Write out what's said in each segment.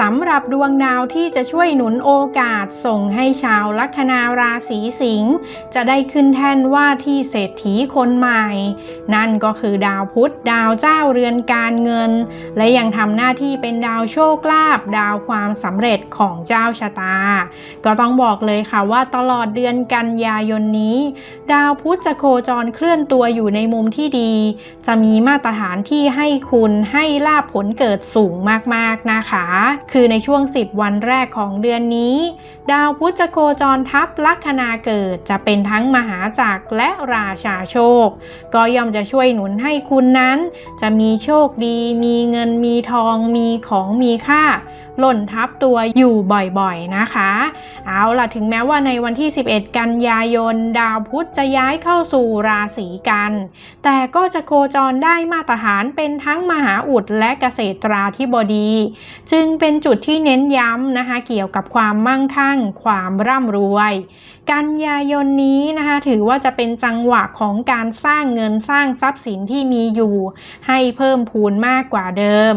สำหรับดวงดาวที่จะช่วยหนุนโอกาสส่งให้ชาวลัคนาราศีสิงห์จะได้ขึ้นแท่นว่าที่เศรษฐีคนใหม่ นั่นก็คือดาวพุธดาวเจ้าเรือนการเงิน และยังทำหน้าที่เป็นดาวโชคลาภดาวความสำเร็จของเจ้าชะตา ก็ต้องบอกเลยค่ะว่าตลอดเดือนกันยายนนี้ ดาวพุธจะโคจรเคลื่อนตัวอยู่ในมุมที่ดี จะมีมาตรฐานที่ให้คุณให้ลาภผลเกิดสูงมากๆนะคะคือในช่วง 10 วันแรกของเดือนนี้ ดาวพุธจะโคจรทับลัคนาเกิดจะเป็นทั้งมหาจักรและราชาโชค ก็ย่อมจะช่วยหนุนให้คุณนั้น จะมีโชคดี มีเงินมีทองมีของมีค่า หล่นทับตัวอยู่บ่อยๆนะคะ เอาล่ะถึงแม้ว่าในวันที่ 11 กันยายน ดาวพุธจะย้ายเข้าสู่ราศีกัน แต่ก็จะโคจรได้มาตรฐานเป็นทั้งมหาอุดและเกษตราธิบดี จึงเป็นจุดที่เน้นย้ำนะคะ เกี่ยวกับความมั่งคั่ง ความร่ำรวย กันยายนนี้นะคะ ถือว่าจะเป็นจังหวะของการสร้างเงินสร้างทรัพย์สินที่มีอยู่ ให้เพิ่มพูนมากกว่าเดิม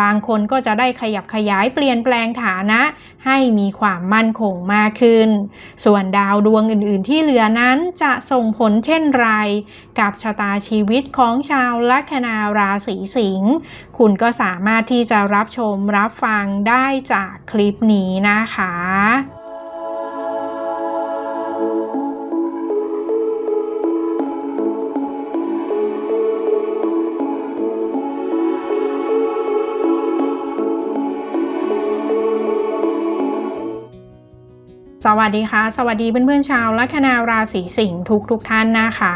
บางคนก็จะได้ขยับขยายเปลี่ยนแปลงฐานะ ให้มีความมั่นคงมากขึ้น ส่วนดาวดวงอื่น ๆ ที่เหลือนั้นจะส่งผลเช่นไร กับชะตาชีวิตของชาวลัคนาราศีสิงห์คุณก็สามารถที่จะรับชมรับฟังได้จากคลิปนี้นะคะ สวัสดีค่ะ สวัสดีเพื่อนๆชาวลัคนาราศีสิงห์ทุกทุกๆท่านนะคะ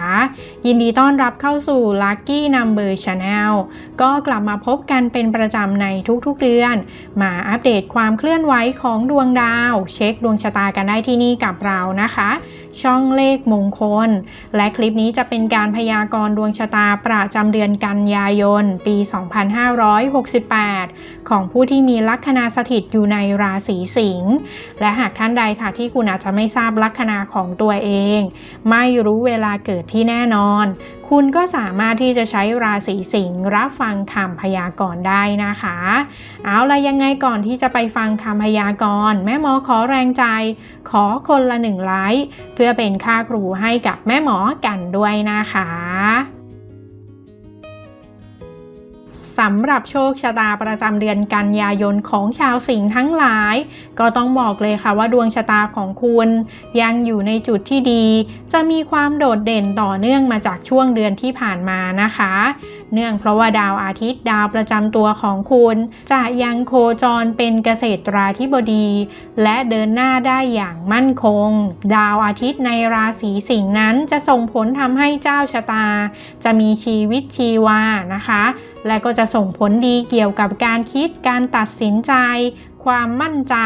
ยินดีต้อนรับเข้าสู่ Lucky Number Channel ก็กลับมาพบกันเป็นประจำในทุกๆเดือน มาอัปเดตความเคลื่อนไหวของดวงดาว เช็คดวงชะตากันได้ที่นี่กับเรานะคะ ช่องเลขมงคล และคลิปนี้จะเป็นการพยากรณ์ดวงชะตาประจำเดือนกันยายน ปี 2568 ของผู้ที่มีลัคนาสถิตอยู่ในราศีสิงห์และหากท่านใดค่ะที่คุณอาจจะไม่ทราบลัคนาของตัวเอง ไม่รู้เวลาเกิดที่แน่นอน คุณก็สามารถที่จะใช้ราศีสิงห์รับฟังคำพยากรณ์ได้นะคะ เอาละยังไงก่อนที่จะไปฟังคำพยากรณ์แม่หมอขอแรงใจ ขอคนละหนึ่งไลค์เพื่อเป็นค่าครูให้กับแม่หมอกันด้วยนะคะ สำหรับโชคชะตาประจำเดือนกันยายนของชาวสิงห์ทั้งหลาย ก็ต้องบอกเลยค่ะว่าดวงชะตาของคุณ ยังอยู่ในจุดที่ดี จะมีความโดดเด่นต่อเนื่องมาจากช่วงเดือนที่ผ่านมานะคะ เนื่องเพราะว่าดาวอาทิตย์ดาวประจำตัวของคุณ จะยังโคจรเป็นเกษตราธิบดี และเดินหน้าได้อย่างมั่นคง ดาวอาทิตย์ในราศีสิงห์นั้นจะส่งผลทำให้เจ้าชะตา จะมีชีวิตชีวานะคะและก็จะส่งผลดีเกี่ยวกับการคิดการตัดสินใจ ความมั่นใจ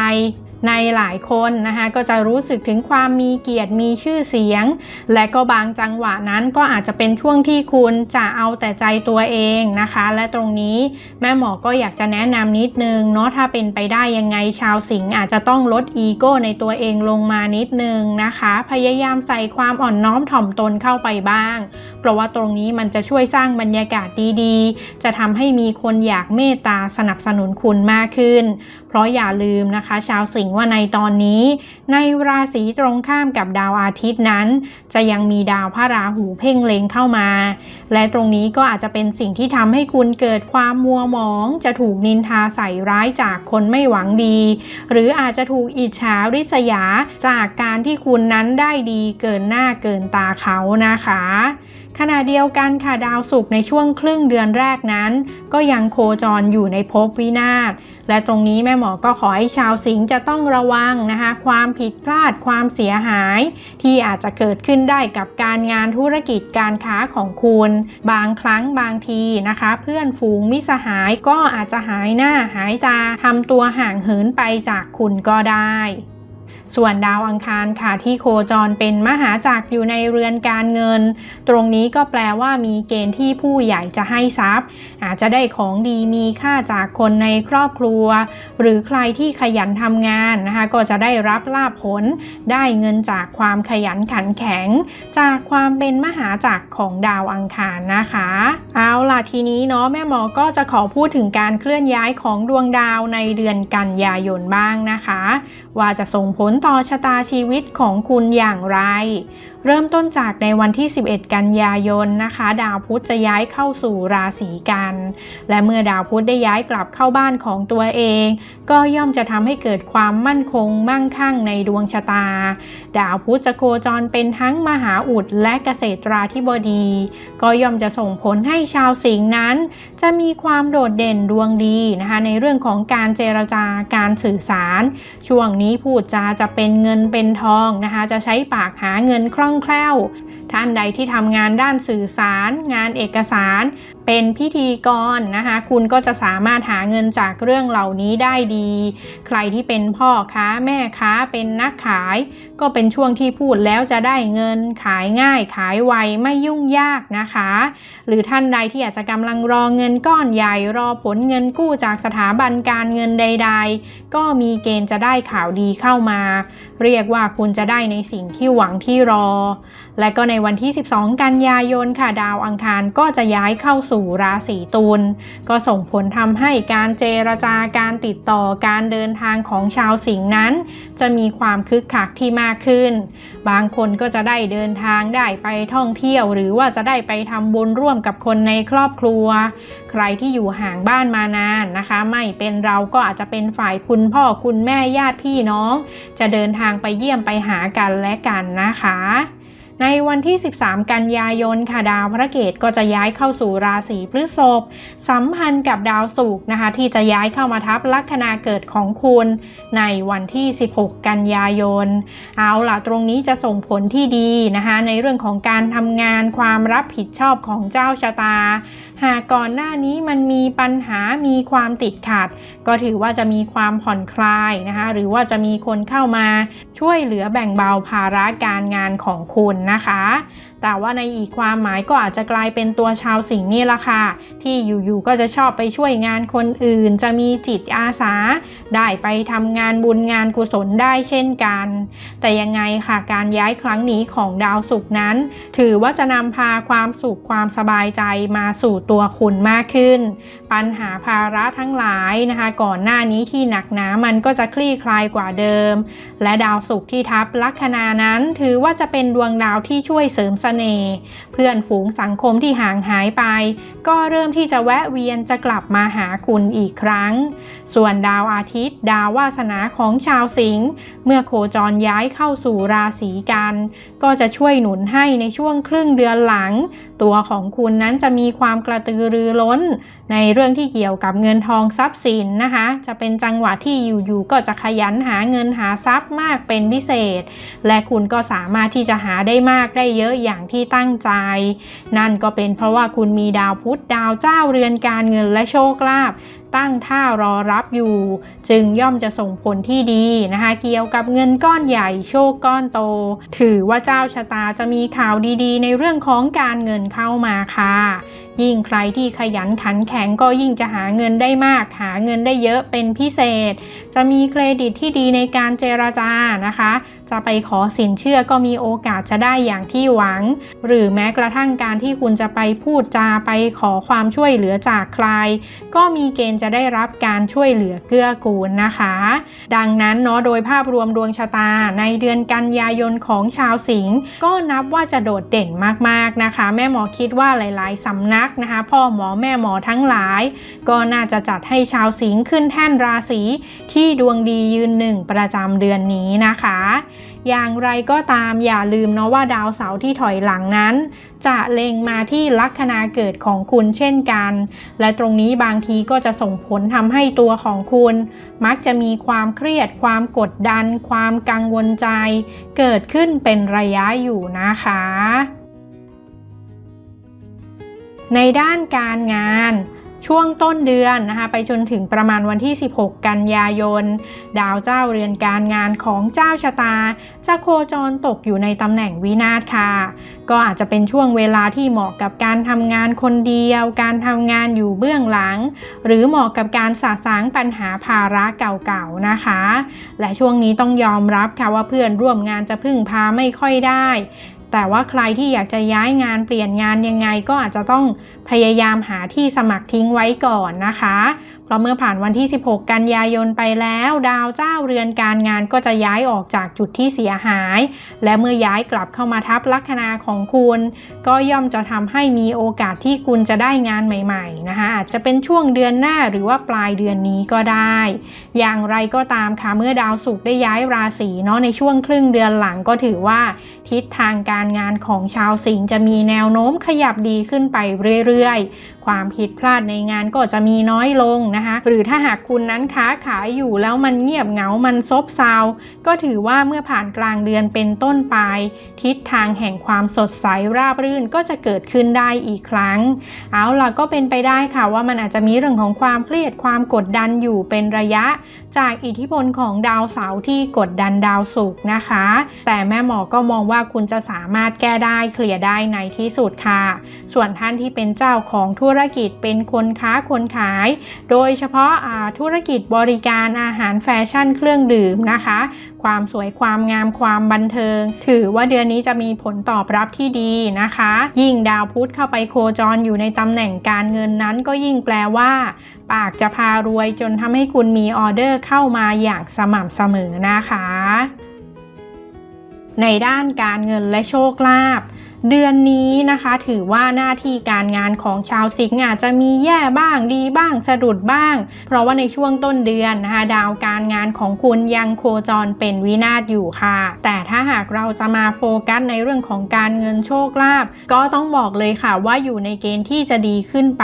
ในหลายคนนะคะก็จะรู้สึกถึงความมีเกียรติมีชื่อเสียง และก็บางจังหวะนั้นก็อาจจะเป็นช่วงที่คุณจะเอาแต่ใจตัวเองนะคะ และตรงนี้แม่หมอก็อยากจะแนะนำนิดนึงเนาะถ้าเป็นไปได้ยังไงชาวสิงห์อาจจะต้องลดอีโก้ในตัวเองลงมานิดนึงนะคะ พยายามใส่ความอ่อนน้อมถ่อมตนเข้าไปบ้าง เพราะว่าตรงนี้มันจะช่วยสร้างบรรยากาศดีๆ จะทำให้มีคนอยากเมตตาสนับสนุนคุณมากขึ้น เพราะอย่าลืมนะคะ ชาวสิงห์ว่าในตอนนี้ ในราศีตรงข้ามกับดาวอาทิตย์นั้น จะยังมีดาวพระราหูเพ่งเล็งเข้ามา และตรงนี้ก็อาจจะเป็นสิ่งที่ทำให้คุณเกิดความมัวหมอง จะถูกนินทาใส่ร้ายจากคนไม่หวังดี หรืออาจจะถูกอิจฉาริษยาจากการที่คุณนั้นได้ดีเกินหน้าเกินตาเขานะคะ ขณะเดียวกันค่ะดาวศุกร์ในช่วงครึ่งเดือนแรกนั้น ก็ยังโคจรอยู่ในภพวินาศและตรงนี้แม่หมอก็ขอให้ชาวสิงห์จะต้องระวังนะคะ ความผิดพลาดความเสียหาย ที่อาจจะเกิดขึ้นได้กับการงานธุรกิจการค้าของคุณ บางครั้งบางทีนะคะ เพื่อนฝูงมิสหายก็อาจจะหายหน้าหายตาทำตัวห่างเหินไปจากคุณก็ได้ ส่วนดาวอังคารค่ะที่โคจรเป็นมหาจักรอยู่ในเรือนการเงิน ตรงนี้ก็แปลว่ามีเกณฑ์ที่ผู้ใหญ่จะให้ทรัพย์ อาจจะได้ของดีมีค่าจากคนในครอบครัว หรือใครที่ขยันทำงานนะคะก็จะได้รับลาภผล ได้เงินจากความขยันขันแข็ง จากความเป็นมหาจักรของดาวอังคารนะคะ เอาล่ะทีนี้เนาะแม่หมอก็จะขอพูดถึงการเคลื่อนย้ายของดวงดาวในเดือนกันยายนบ้างนะคะ ว่าจะส่งผลลต่อชะตาชีวิตของคุณอย่างไร เริ่มต้นจากในวันที่ 11 กันยายนนะคะ ดาวพุธจะย้ายเข้าสู่ราศีกัน และเมื่อดาวพุธได้ย้ายกลับเข้าบ้านของตัวเอง ก็ย่อมจะทำให้เกิดความมั่นคงมั่งคั่งในดวงชะตา ดาวพุธจะโคจรเป็นทั้งมหาอุดและเกษตราธิบดี ก็ย่อมจะส่งผลให้ชาวสิงห์นั้น จะมีความโดดเด่นดวงดีนะคะในเรื่องของการเจรจาการสื่อสาร ช่วงนี้พูดจาจะเป็นเงินเป็นทองนะคะ จะใช้ปากหาเงินคล่องแคล่ว ท่านใดที่ทำงานด้านสื่อสาร งานเอกสาร เป็นพิธีกรนะคะ คุณก็จะสามารถหาเงินจากเรื่องเหล่านี้ได้ดี ใครที่เป็นพ่อค้าแม่ค้าเป็นนักขาย ก็เป็นช่วงที่พูดแล้วจะได้เงินขายง่ายขายไวไม่ยุ่งยากนะคะ หรือท่านใดที่อาจจะกำลังรอเงินก้อนใหญ่รอผลเงินกู้จากสถาบันการเงินใด ๆ ก็มีเกณฑ์จะได้ข่าวดีเข้ามาเรียกว่าคุณจะได้ในสิ่งที่หวังที่รอและก็ในวันที่ 12 กันยายนค่ะดาวอังคารก็จะย้ายเข้าสู่ราศีตุลก็ส่งผลทำให้การเจรจาการติดต่อการเดินทางของชาวสิงห์นั้น จะมีความคึกคักที่มากขึ้น บางคนก็จะได้เดินทางได้ไปท่องเที่ยว หรือว่าจะได้ไปทำบุญร่วมกับคนในครอบครัว ใครที่อยู่ห่างบ้านมานานนะคะ ไม่เป็นเราก็อาจจะเป็นฝ่ายคุณพ่อคุณแม่ญาติพี่น้อง จะเดินทางไปเยี่ยมไปหากันและกันนะคะ ในวันที่ 13 กันยายนค่ะดาวพระเกตก็จะย้ายเข้าสู่ราศีพฤษภสัมพันธ์กับดาวศุกร์นะคะที่จะย้ายเข้ามาทับลัคนาเกิดของคุณ ในวันที่ 16 กันยายน เอาล่ะตรงนี้จะส่งผลที่ดีนะคะในเรื่องของการทำงานความรับผิดชอบของเจ้าชะตา หากก่อนหน้านี้มันมีปัญหามีความติดขัด ก็ถือว่าจะมีความผ่อนคลายนะคะหรือว่าจะมีคนเข้ามาช่วยเหลือแบ่งเบาภาระการงานของคุณนะคะ แต่ว่าในอีกความหมายก็อาจจะกลายเป็นตัวชาวสิงห์นี่ละค่ะ ที่อยู่ๆก็จะชอบไปช่วยงานคนอื่น จะมีจิตอาสา ได้ไปทำงานบุญงานกุศลได้เช่นกัน แต่ยังไงค่ะการย้ายครั้งนี้ของดาวศุกร์นั้น ถือว่าจะนำพาความสุขความสบายใจมาสู่ตัวคุณมากขึ้น ปัญหาภาระทั้งหลายนะคะ ก่อนหน้านี้ที่หนักหนามันก็จะคลี่คลายกว่าเดิม และดาวศุกร์ที่ทับลัคนานั้นถือว่าจะเป็นดวงดาวาวที่ช่วยเสริมเสน่ห์เพื่อนฝูงสังคมที่ห่างหายไป ก็เริ่มที่จะแวะเวียนจะกลับมาหาคุณอีกครั้ง ส่วนดาวอาทิตย์ ดาววาสนาของชาวสิงห์เมื่อโคจรย้ายเข้าสู่ราศีกัน ก็จะช่วยหนุนให้ในช่วงครึ่งเดือนหลัง ตัวของคุณนั้นจะมีความกระตือรือร้นในเรื่องที่เกี่ยวกับเงินทองทรัพย์สินนะคะ จะเป็นจังหวะที่อยู่ๆก็จะขยันหาเงินหาทรัพย์มากเป็นพิเศษ และคุณก็สามารถที่จะหาได้มากได้เยอะอย่างที่ตั้งใจ นั่นก็เป็นเพราะว่าคุณมีดาวพุธดาวเจ้าเรือนการเงินและโชคลาภ ตั้งท่ารอรับอยู่ จึงย่อมจะส่งผลที่ดีนะคะ เกี่ยวกับเงินก้อนใหญ่โชคก้อนโต ถือว่าเจ้าชะตาจะมีข่าวดีๆ ในเรื่องของการเงินเข้ามาค่ะ ยิ่งใครที่ขยันขันแข็งก็ยิ่งจะหาเงินได้มาก หาเงินได้เยอะเป็นพิเศษ จะมีเครดิตที่ดีในการเจราจานะคะ จะไปขอสินเชื่อก็มีโอกาสจะได้อย่างที่หวัง หรือแม้กระทั่งการที่คุณจะไปพูดจาไปขอความช่วยเหลือจากใคร ก็มีเกณฑ์จะได้รับการช่วยเหลือเกื้อกูลนะคะ ดังนั้นเนาะโดยภาพรวมดวงชะตาในเดือนกันยายนของชาวสิงห์ก็นับว่าจะโดดเด่นมากๆนะคะ แม่หมอคิดว่าหลายๆสำนักนะคะ พ่อหมอแม่หมอทั้งหลาย ก็น่าจะจัดให้ชาวสิงห์ขึ้นแท่นราศีที่ดวงดียืนหนึ่งประจำเดือนนี้นะคะ อย่างไรก็ตามอย่าลืมเนาะว่าดาวเสาร์ที่ถอยหลังนั้น จะเล็งมาที่ลัคนาเกิดของคุณเช่นกัน และตรงนี้บางทีก็จะส่งผลทำให้ตัวของคุณ มักจะมีความเครียด ความกดดัน ความกังวลใจ เกิดขึ้นเป็นระยะอยู่นะคะในด้านการงาน ช่วงต้นเดือนนะคะไปจนถึงประมาณวันที่ 16 กันยายน ดาวเจ้าเรือนการงานของเจ้าชะตา จะโคจรตกอยู่ในตำแหน่งวินาศค่ะ ก็อาจจะเป็นช่วงเวลาที่เหมาะกับการทำงานคนเดียว การทำงานอยู่เบื้องหลัง หรือเหมาะกับการสะสางปัญหาภาระเก่าๆนะคะ และช่วงนี้ต้องยอมรับค่ะว่าเพื่อนร่วมงานจะพึ่งพาไม่ค่อยได้แต่ว่าใครที่อยากจะย้ายงานเปลี่ยนงานยังไงก็อาจจะต้องพยายามหาที่สมัครทิ้งไว้ก่อนนะคะ เพราะเมื่อผ่านวันที่ 16 กันยายนไปแล้ว ดาวเจ้าเรือนการงานก็จะย้ายออกจากจุดที่เสียหาย และเมื่อย้ายกลับเข้ามาทับลัคนาของคุณ ก็ย่อมจะทำให้มีโอกาสที่คุณจะได้งานใหม่ๆนะคะอาจจะเป็นช่วงเดือนหน้าหรือว่าปลายเดือนนี้ก็ได้ อย่างไรก็ตามค่ะเมื่อดาวศุกร์ได้ย้ายราศีเนาะในช่วงครึ่งเดือนหลังก็ถือว่า ทิศทางการงานของชาวสิงห์จะมีแนวโน้มขยับดีขึ้นไปเรื่อยๆ ความผิดพลาดในงานก็จะมีน้อยลงนะคะ หรือถ้าหากคุณนั้นค้าขายอยู่แล้วมันเงียบเหงา มันซบเซา ก็ถือว่าเมื่อผ่านกลางเดือนเป็นต้นไป ทิศทางแห่งความสดใสราบรื่นก็จะเกิดขึ้นได้อีกครั้ง เอาล่ะก็เป็นไปได้ค่ะว่ามันอาจจะมีเรื่องของความเครียดความกดดันอยู่เป็นระยะ จากอิทธิพลของดาวเสาร์ที่กดดันดาวศุกร์นะคะ แต่แม่หมอก็มองว่าคุณจะสามารถแก้ได้เคลียร์ได้ในที่สุดค่ะ ส่วนท่านที่เป็นเจ้าของธุรรกิจเป็นคนค้าคนขาย โดยเฉพาะธุรกิจบริการอาหารแฟชั่นเครื่องดื่มนะคะ ความสวยความงามความบันเทิง ถือว่าเดือนนี้จะมีผลตอบรับที่ดีนะคะ ยิ่งดาวพุธเข้าไปโคจรอยู่ในตำแหน่งการเงินนั้นก็ยิ่งแปลว่า ปากจะพารวยจนทำให้คุณมีออเดอร์เข้ามาอย่างสม่ำเสมอนะคะ ในด้านการเงินและโชคลาภ เดือนนี้นะคะ ถือว่าหน้าที่การงานของชาวสิงห์อาจจะมีแย่บ้างดีบ้างสะดุดบ้าง เพราะว่าในช่วงต้นเดือนนะคะดาวการงานของคุณยังโคจรเป็นวินาศอยู่ค่ะ แต่ถ้าหากเราจะมาโฟกัสในเรื่องของการเงินโชคลาภก็ต้องบอกเลยค่ะว่าอยู่ในเกณฑ์ที่จะดีขึ้นไป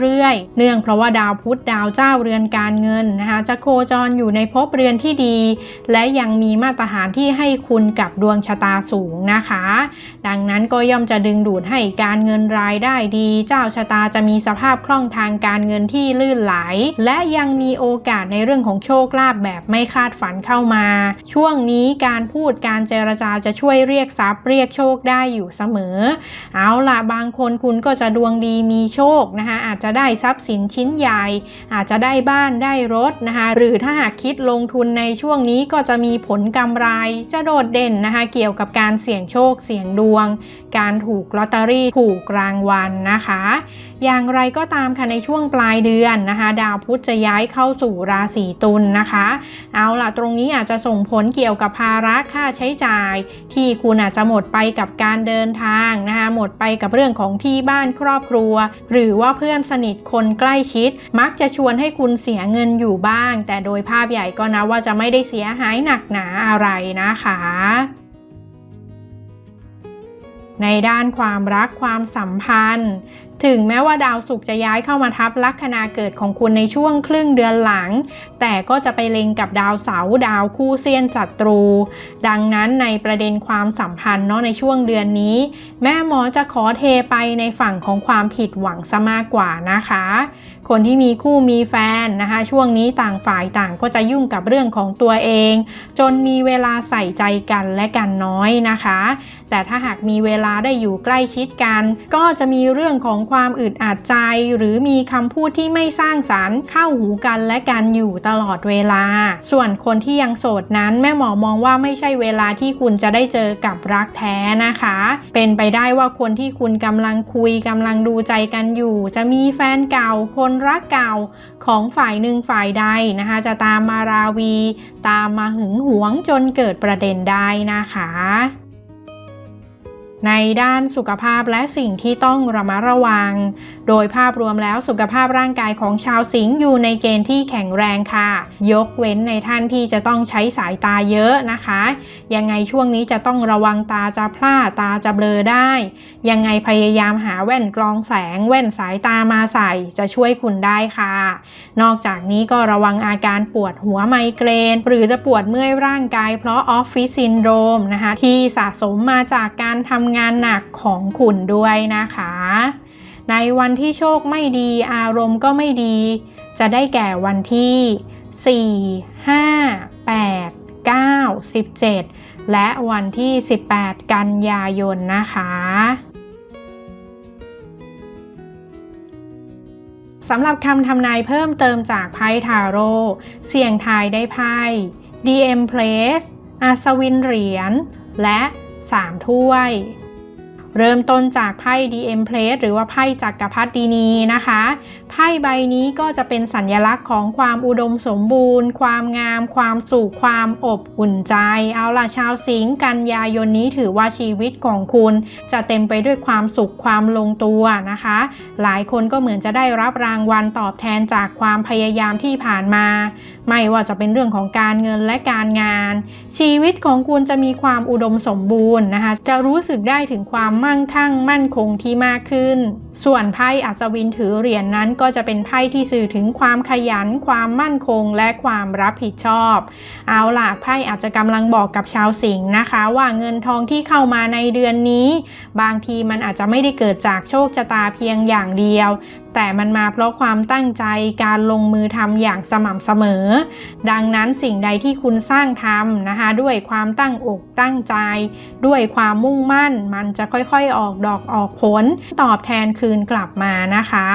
เรื่อยๆ เนื่องเพราะว่าดาวพุธดาวเจ้าเรือนการเงินนะคะจะโคจรอยู่ในภพเรือนที่ดี และยังมีมาตรฐานที่ให้คุณกับดวงชะตาสูงนะคะ ดังนั้นก็ก็ย่อมจะดึงดูดให้การเงินรายได้ดี เจ้าชะตาจะมีสภาพคล่องทางการเงินที่ลื่นไหล และยังมีโอกาสในเรื่องของโชคลาภแบบไม่คาดฝันเข้ามา ช่วงนี้การพูดการเจรจาจะช่วยเรียกทรัพย์เรียกโชคได้อยู่เสมอ เอาล่ะบางคนคุณก็จะดวงดีมีโชคนะคะอาจจะได้ทรัพย์สินชิ้นใหญ่ อาจจะได้บ้านได้รถนะคะหรือถ้าหากคิดลงทุนในช่วงนี้ก็จะมีผลกำไร จะโดดเด่นนะคะเกี่ยวกับการเสี่ยงโชคเสี่ยงดวงการถูกลอตเตอรี่ถูกรางวัลนะคะ อย่างไรก็ตามค่ะในช่วงปลายเดือนนะคะ ดาวพุธจะย้ายเข้าสู่ราศีตุลนนะคะ เอาล่ะตรงนี้อาจจะส่งผลเกี่ยวกับภาระค่าใช้จ่าย ที่คุณอาจจะหมดไปกับการเดินทางนะคะหมดไปกับเรื่องของที่บ้านครอบครัว หรือว่าเพื่อนสนิทคนใกล้ชิด มักจะชวนให้คุณเสียเงินอยู่บ้าง แต่โดยภาพใหญ่ก็นะว่าจะไม่ได้เสียหายหนักหนาอะไรนะคะ ในด้านความรักความสัมพันธ์ ถึงแม้ว่าดาวศุกร์จะย้ายเข้ามาทับลัคนาเกิดของคุณในช่วงครึ่งเดือนหลัง แต่ก็จะไปเล็งกับดาวเสาร์ดาวคู่เซียนศัตรู ดังนั้นในประเด็นความสัมพันธ์เนาะในช่วงเดือนนี้ แม่หมอจะขอเทไปในฝั่งของความผิดหวังซะมากกว่านะคะ คนที่มีคู่มีแฟนนะคะ ช่วงนี้ต่างฝ่ายต่างก็จะยุ่งกับเรื่องของตัวเอง จนมีเวลาใส่ใจกันและกันน้อยนะคะ แต่ถ้าหากมีเวลาได้อยู่ใกล้ชิดกัน ก็จะมีเรื่องของความอึดอัดใจ หรือมีคำพูดที่ไม่สร้างสารรค์เข้าหูกันและกันอยู่ตลอดเวลา ส่วนคนที่ยังโสดนั้นแม่หมอมองว่าไม่ใช่เวลาที่คุณจะได้เจอกับรักแท้นะคะ เป็นไปได้ว่าคนที่คุณกำลังคุยกำลังดูใจกันอยู่ จะมีแฟนเก่าคนรักเก่าของฝ่ายหนึ่งฝ่ายใดนะคะ จะตามมาราวี ตามมาหึงหวงจนเกิดประเด็นได้นะคะ ในด้านสุขภาพและสิ่งที่ต้องระมัดระวัง โดยภาพรวมแล้วสุขภาพร่างกายของชาวสิงห์อยู่ในเกณฑ์ที่แข็งแรงค่ะ ยกเว้นในท่านที่จะต้องใช้สายตาเยอะนะคะ ยังไงช่วงนี้จะต้องระวังตาจะพลาดตาจะเบลอได้ ยังไงพยายามหาแว่นกรองแสง แว่นสายตามาใส่จะช่วยคุณได้ค่ะ นอกจากนี้ก็ระวังอาการปวดหัวไมเกรน หรือจะปวดเมื่อยร่างกายเพราะออฟฟิศซินโดรมนะคะที่สะสมมาจากการทำงานหนักของคุณด้วยนะคะ ในวันที่โชคไม่ดีอารมณ์ก็ไม่ดี จะได้แก่วันที่ 4 5 8 9 17 และวันที่ 18 กันยายนนะคะสำหรับคำทำนายเพิ่มเติมจากไพ่ทาโร่เสี่ยงทายได้ไพ่ DM Place อัศวินเหรียญ และ 3 ถ้วย เริ่มต้นจากไพ่ DM Place หรือว่าไพ่จักรพรรดินีนะคะ ไพ่ใบนี้ก็จะเป็นสัญลักษณ์ของความอุดมสมบูรณ์ ความงาม ความสุข ความอบอุ่นใจ เอาล่ะชาวสิงห์กันยายนนี้ถือว่าชีวิตของคุณจะเต็มไปด้วยความสุข ความลงตัวนะคะ หลายคนก็เหมือนจะได้รับรางวัลตอบแทนจากความพยายามที่ผ่านมา ไม่ว่าจะเป็นเรื่องของการเงินและการงาน ชีวิตของคุณจะมีความอุดมสมบูรณ์นะคะ จะรู้สึกได้ถึงความมั่งคั่งมั่นคงที่มากขึ้น ส่วนไพ่อัศวินถือเหรียญนนั้นก็จะเป็นไพ่ที่สื่อถึงความขยัน ความมั่นคงและความรับผิดชอบ เอาล่ะไพ่อาจจะกำลังบอกกับชาวสิงห์นะคะ ว่าเงินทองที่เข้ามาในเดือนนี้ บางทีมันอาจจะไม่ได้เกิดจากโชคชะตาเพียงอย่างเดียว แต่มันมาเพราะความตั้งใจการลงมือทำอย่างสม่ำเสมอ ดังนั้นสิ่งใดที่คุณสร้างทำนะคะ ด้วยความตั้งอกตั้งใจ ด้วยความมุ่งมั่นมันจะค่อยๆออกดอกออกผล ตอบแทนคืนกลับมานะคะ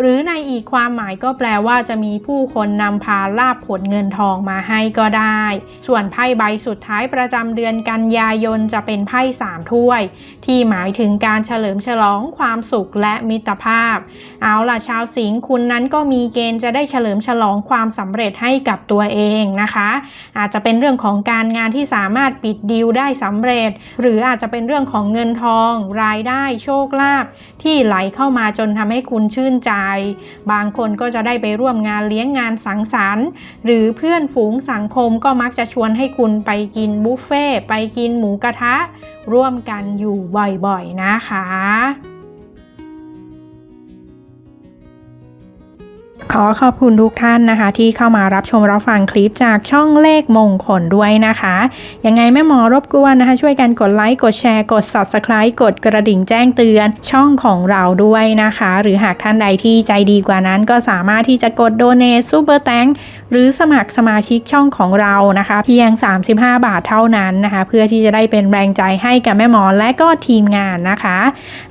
หรือในอีกความหมายก็แปลว่าจะมีผู้คนนำพาลาบผลเงินทองมาให้ก็ได้ ส่วนไพ่ใบสุดท้ายประจำเดือนกันยายนจะเป็นไพ่สามถ้วย ที่หมายถึงการเฉลิมฉลองความสุขและมิตรภาพ เอาล่ะชาวสิงห์คุณนั้นก็มีเกณฑ์จะได้เฉลิมฉลองความสำเร็จให้กับตัวเองนะคะ อาจจะเป็นเรื่องของการงานที่สามารถปิดดีลได้สำเร็จ หรืออาจจะเป็นเรื่องของเงินทองรายได้โชคลาภที่ไหลเข้ามาจนทำให้คุณชื่นใจ บางคนก็จะได้ไปร่วมงานเลี้ยงงานสังสรรค์ หรือเพื่อนฝูงสังคมก็มักจะชวนให้คุณไปกินบุฟเฟ่ไปกินหมูกระทะ ร่วมกันอยู่บ่อยๆนะคะ ขอขอบคุณทุกท่านนะคะ ที่เข้ามารับชมรับฟังคลิปจากช่องเลขมงคลด้วยนะคะ ยังไงแม่หมอรบกวนนะคะ ช่วยกันกดไลค์กดแชร์กด Subscribe กดกระดิ่งแจ้งเตือนช่องของเราด้วยนะคะ หรือหากท่านใดที่ใจดีกว่านั้นก็สามารถที่จะกดโดเน a t ซูเปอร์แตง หรือสมัครสมาชิกช่องของเรานะคะ เพียง 35 บาทเท่านั้นนะคะ เพื่อที่จะได้เป็นแรงใจให้กับแม่หมอและก็ทีมงานนะคะ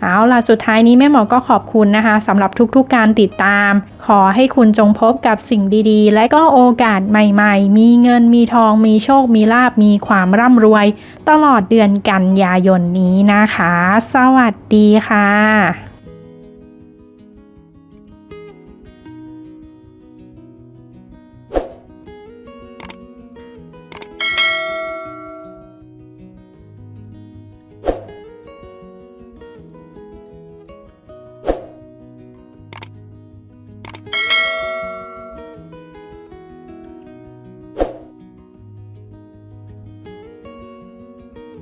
เอาล่ะสุดท้ายนี้แม่หมอก็ขอบคุณนะคะสำหรับทุกๆการติดตาม ขอให้คุณจงพบกับสิ่งดีๆ และก็โอกาสใหม่ๆ มีเงินมีทองมีโชคมีลาบมีความร่ำรวย ตลอดเดือนกันยายนนี้นะคะ สวัสดีค่ะ